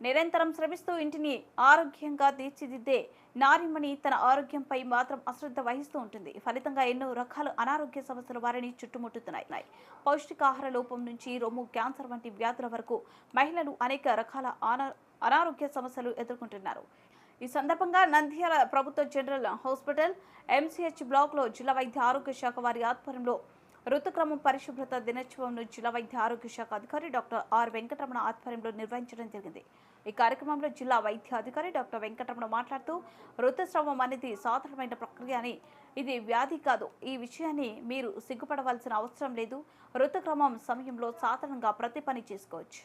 నిరంతరం శ్రమిస్తూ ఇంటిని ఆరోగ్యంగా తీర్చిదిద్దే నారిమణి తన ఆరోగ్యంపై మాత్రం అశ్రద్ధ వహిస్తూ ఉంటుంది. ఫలితంగా ఎన్నో రకాల అనారోగ్య సమస్యలు వారిని చుట్టుముట్టుతున్నాయి. పౌష్టికాహార లోపం నుంచి రొమ్ము క్యాన్సర్ వంటి వ్యాధుల వరకు మహిళలు అనేక రకాల అనారోగ్య సమస్యలు ఎదుర్కొంటున్నారు. ఈ సందర్భంగా నంద్యాల ప్రభుత్వ జనరల్ హాస్పిటల్ ఎంసీహెచ్ బ్లాక్లో జిల్లా వైద్య ఆరోగ్య శాఖ వారి ఆధ్వర్యంలో ఋతుక్రమం పరిశుభ్రత దినోత్సవంను జిల్లా వైద్య ఆరోగ్య శాఖ అధికారి డాక్టర్ ఆర్ వెంకటరమణ ఆధ్వర్యంలో నిర్వహించడం జరిగింది. ఈ కార్యక్రమంలో జిల్లా వైద్య అధికారి డాక్టర్ వెంకటరమణ మాట్లాడుతూ ఋతుస్రావం అనేది సాధారణమైన ప్రక్రియ అని ఇది వ్యాధి కాదు. ఈ విషయాన్ని మీరు సిగ్గుపడవలసిన అవసరం లేదు. ఋతుక్రమం సమయంలో సాధారణంగా ప్రతి పని చేసుకోవచ్చు.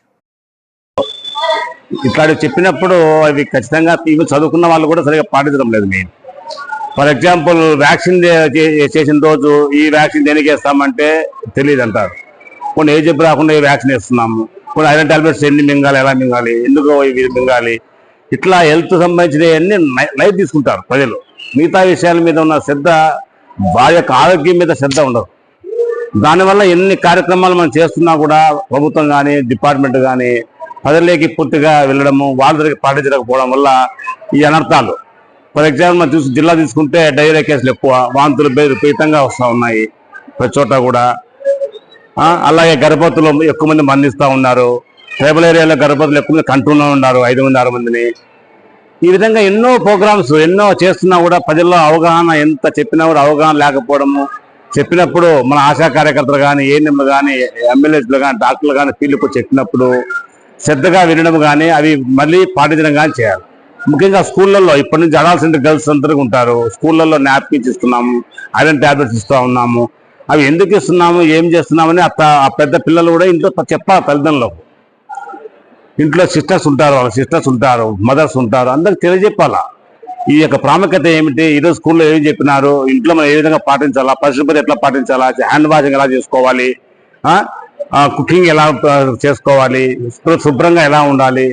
ఇట్లా చెప్పినప్పుడు అవి ఖచ్చితంగా చదువుకున్న వాళ్ళు కూడా సరిగా పాటించడం లేదు మెయిన్. ఫర్ ఎగ్జాంపుల్ వ్యాక్సిన్ చేసిన రోజు ఈ వ్యాక్సిన్ దేనికి వేస్తామంటే తెలియదు అంటారు కొన్ని ఏ రాకుండా ఈ వ్యాక్సిన్ వేస్తున్నాము. కొన్ని ఐరన్ టాబ్లెట్స్ ఎన్ని మింగాలి ఎలా మింగాలి ఎందుకు ఇవి మింగాలి? ఇట్లా హెల్త్ సంబంధించినవన్నీ లైఫ్ తీసుకుంటారు ప్రజలు. మిగతా విషయాల మీద ఉన్న శ్రద్ధ వారి యొక్క ఆరోగ్యం మీద శ్రద్ధ ఉండదు. దానివల్ల ఎన్ని కార్యక్రమాలు మనం చేస్తున్నా కూడా ప్రభుత్వం కానీ డిపార్ట్మెంట్ కానీ ప్రజల్లోకి పూర్తిగా వెళ్ళడము వాళ్ళ దగ్గర పాటించకపోవడం వల్ల ఈ అనర్థాలు ఫర్ ఎగ్జాంపుల్ మనం చూసి జిల్లా తీసుకుంటే డైరియా కేసులు ఎక్కువ వాంతులు విపరీతంగా వస్తూ ఉన్నాయి ప్రతి చోట కూడా. అలాగే గర్భవతులు ఎక్కువ మంది మరణిస్తూ ఉన్నారు. ట్రైబల్ ఏరియాలో గర్భవతులు ఎక్కువ మంది కంటూనే ఉన్నారు ఐదు మంది ఆరు మందిని. ఈ విధంగా ఎన్నో ప్రోగ్రామ్స్ ఎన్నో చేస్తున్నా కూడా ప్రజల్లో అవగాహన ఎంత చెప్పినా కూడా అవగాహన లేకపోవడము. చెప్పినప్పుడు మన ఆశా కార్యకర్తలు కానీ ఏఎన్ఎంలు కానీ ఎమ్మెల్యేలు కానీ డాక్టర్లు కానీ ఫీల్డ్కి చెప్పినప్పుడు శ్రద్ధగా వినడం కానీ అవి మళ్ళీ పాటించడం కానీ చేయాలి. ముఖ్యంగా స్కూళ్ళల్లో ఇప్పటి నుంచి అడాల్సిన గర్ల్స్ అందరూ ఉంటారు. స్కూళ్ళల్లో నాప్కిన్స్ ఇస్తున్నాము ఐరన్ టాబ్లెట్స్ ఇస్తూ ఉన్నాము. అవి ఎందుకు ఇస్తున్నాము ఏం చేస్తున్నామని అత్త ఆ పెద్ద పిల్లలు కూడా ఇంట్లో చెప్పాలి తల్లిదండ్రులకు ఇంట్లో సిస్టర్స్ ఉంటారు వాళ్ళ సిస్టర్స్ ఉంటారు మదర్స్ ఉంటారు అందరికి తెలియజెప్పాలా. ఈ యొక్క ప్రాముఖ్యత ఏమిటి? ఈరోజు స్కూల్లో ఏం చెప్పినారు? ఇంట్లో మనం ఏ విధంగా పాటించాలా? పరిశుభ్రత ఎట్లా పాటించాలా? హ్యాండ్ వాషింగ్ ఎలా చేసుకోవాలి? కుకింగ్ ఎలా చేసుకోవాలి? శుభ్రంగా ఎలా ఉండాలి?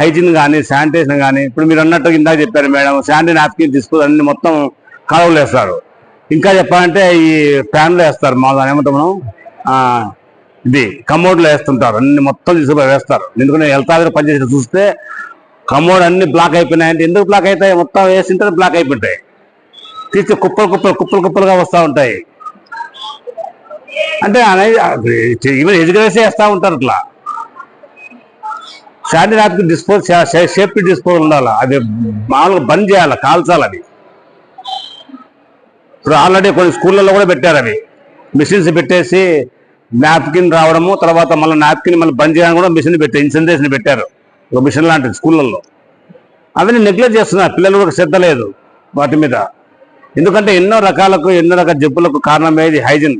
హైజీన్ కానీ శానిటేషన్ కానీ ఇప్పుడు మీరు అన్నట్టు ఇందాక చెప్పారు మేడం శానిటరీ నాప్కిన్ తీసుకుని అన్ని మొత్తం కలవలు వేస్తారు ఇంకా చెప్పాలంటే ఈ ఫ్యాన్లు వేస్తారు మా దాని ఏమంటాం మనం? ఇది కమోడ్లో వేస్తుంటారు అన్ని మొత్తం తీసుకుపోయి వేస్తారు. ఎందుకంటే హెల్త్ పనిచేసి చూస్తే కమోడ్ అన్ని బ్లాక్ అయిపోయినాయంటే ఎందుకు బ్లాక్ అవుతాయి? మొత్తం వేసింటే బ్లాక్ అయిపోతాయి తీస్తే కుప్పలు కుప్పలు కుప్పలు కుప్పలుగా వస్తూ ఉంటాయి. అంటే అనేది ఈవెన్ ఎదుగురేసి వేస్తూ ఉంటారు అట్లా. Sanitary napkin dispose safety dispose ఉండాలి? అది మామూలుగా బంద్ చేయాలి? కాల్చాలి అది? ఇప్పుడు ఆల్రెడీ కొన్ని స్కూళ్ళల్లో కూడా పెట్టారు అవి. మిషన్స్ పెట్టేసి నాప్కిన్ రావడము తర్వాత మళ్ళీ నాప్కిన్ మళ్ళీ బంద్ చేయడానికి కూడా మిషన్ పెట్టారు. ఇన్సెంటేషన్ పెట్టారు. ఒక మిషన్ లాంటిది స్కూళ్ళల్లో. అవన్నీ నెగ్లెక్ట్ చేస్తున్నారు. పిల్లలు కూడా శ్రద్ధ లేదు వాటి మీద. ఎందుకంటే ఎన్నో రకాలకు ఎన్నో రకాల జబ్బులకు కారణమేది హైజీన్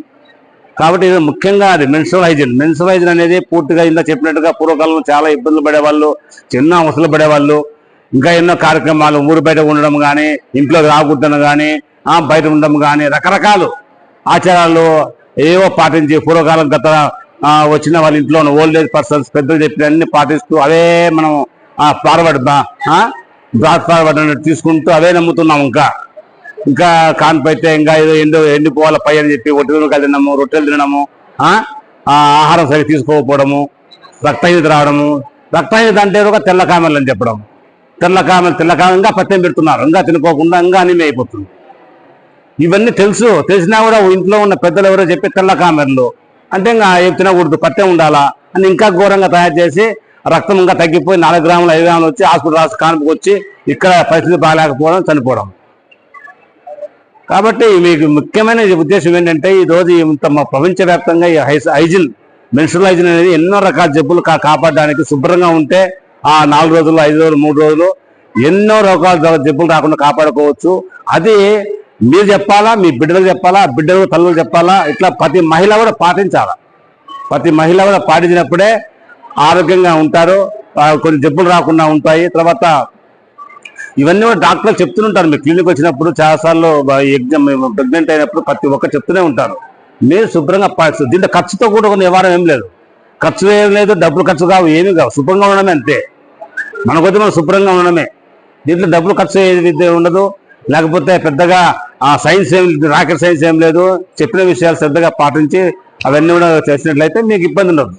కాబట్టి ఇది ముఖ్యంగా అది మెన్సురల్ హైజీన్ మెన్సురల్ హైజీన్ అనేది పూర్తిగా ఇందా చెప్పినట్టుగా పూర్వకాలంలో చాలా ఇబ్బందులు పడేవాళ్ళు చిన్న అవసరాలు పడేవాళ్ళు. ఇంకా ఎన్నో కార్యక్రమాలు ఊరు బయట ఉండడం కానీ ఇంట్లో రాకూడదడం కానీ బయట ఉండడం కానీ రకరకాలు ఆచారాలు ఏవో పాటించి పూర్వకాలం గత వచ్చిన వాళ్ళ ఇంట్లో ఉన్న ఓల్డ్ ఏజ్ పర్సన్స్ పెద్దలు చెప్పిన అన్ని పాటిస్తూ అవే మనం ఫార్వర్డ్ బ్రాడ్ ఫార్వర్డ్ అనేది తీసుకుంటూ అవే నమ్ముతున్నాం ఇంకా. ఇంకా కాన్పైతే ఇంకా ఏదో ఎండు ఎండిపోవాల పై అని చెప్పి ఒట్టి తినము రొట్టెలు తినడము ఆహారం సరిగ్గా తీసుకోకపోవడము రక్తహీనత రావడము. రక్తహీనత అంటే ఒక తెల్ల అని చెప్పడం. తెల్ల కామెలు తెల్ల కామెలు ఇంకా పత్యం పెడుతున్నారు. ఇంకా తినుకోకుండా ఇంకా అనిమి అయిపోతుంది. ఇవన్నీ తెలుసు. తెలిసినా కూడా ఇంట్లో ఉన్న పెద్దలు ఎవరో చెప్పి తెల్ల కామెర్లు. అంటే ఇంకా ఏం తినకూడదు పత్యం ఉండాలా అని ఇంకా ఘోరంగా తయారు చేసి రక్తం ఇంకా తగ్గిపోయి నాలుగు గ్రాములు ఐదు గ్రాములు వచ్చి హాస్పిటల్ రాసి కానుపుకి వచ్చి ఇక్కడ పరిస్థితి బాగాలేకపోవడం చనిపోవడం. కాబట్టి మీకు ముఖ్యమైన ఉద్దేశం ఏంటంటే ఈ రోజు ఇంత మా ప్రపంచవ్యాప్తంగా ఈ హై హైజిన్ మెన్స్ట్రల్ హైజిన్ అనేది ఎన్నో రకాల జబ్బులు కా- కాపాడడానికి శుభ్రంగా ఉంటే ఆ నాలుగు రోజులు ఐదు రోజులు మూడు రోజులు ఎన్నో రకాల జబ్బులు రాకుండా కాపాడుకోవచ్చు. అది మీరు చెప్పాలా మీ బిడ్డలకు చెప్పాలా బిడ్డలకు తల్లులు చెప్పాలా? ఇట్లా ప్రతి మహిళ కూడా పాటించాలా? ప్రతి మహిళ కూడా పాటించినప్పుడే ఆరోగ్యంగా ఉంటారు. కొన్ని జబ్బులు రాకుండా ఉంటాయి. తర్వాత ఇవన్నీ కూడా డాక్టర్లు చెప్తుంటారు మీరు క్లినిక్ వచ్చినప్పుడు చాలాసార్లు ఎగ్జామ్ ప్రెగ్నెంట్ అయినప్పుడు ప్రతి ఒక్కరు చెప్తూనే ఉంటారు. మీరు శుభ్రంగా పాటిస్తారు దీంట్లో ఖర్చుతో కూడా ఒక నివారణ ఏం లేదు. ఖర్చు ఏం లేదు డబ్బులు ఖర్చు కావు ఏమీ కావు. శుభ్రంగా ఉండడమే అంతే. మన కొద్ది మనం శుభ్రంగా ఉండడమే. దీంట్లో డబ్బులు ఖర్చు ఏది ఉండదు. లేకపోతే పెద్దగా ఆ సైన్స్ ఏం రాకెట్ సైన్స్ ఏం లేదు. చెప్పిన విషయాలు శ్రద్ధగా పాటించి అవన్నీ కూడా చేసినట్లయితే మీకు ఇబ్బంది ఉండదు.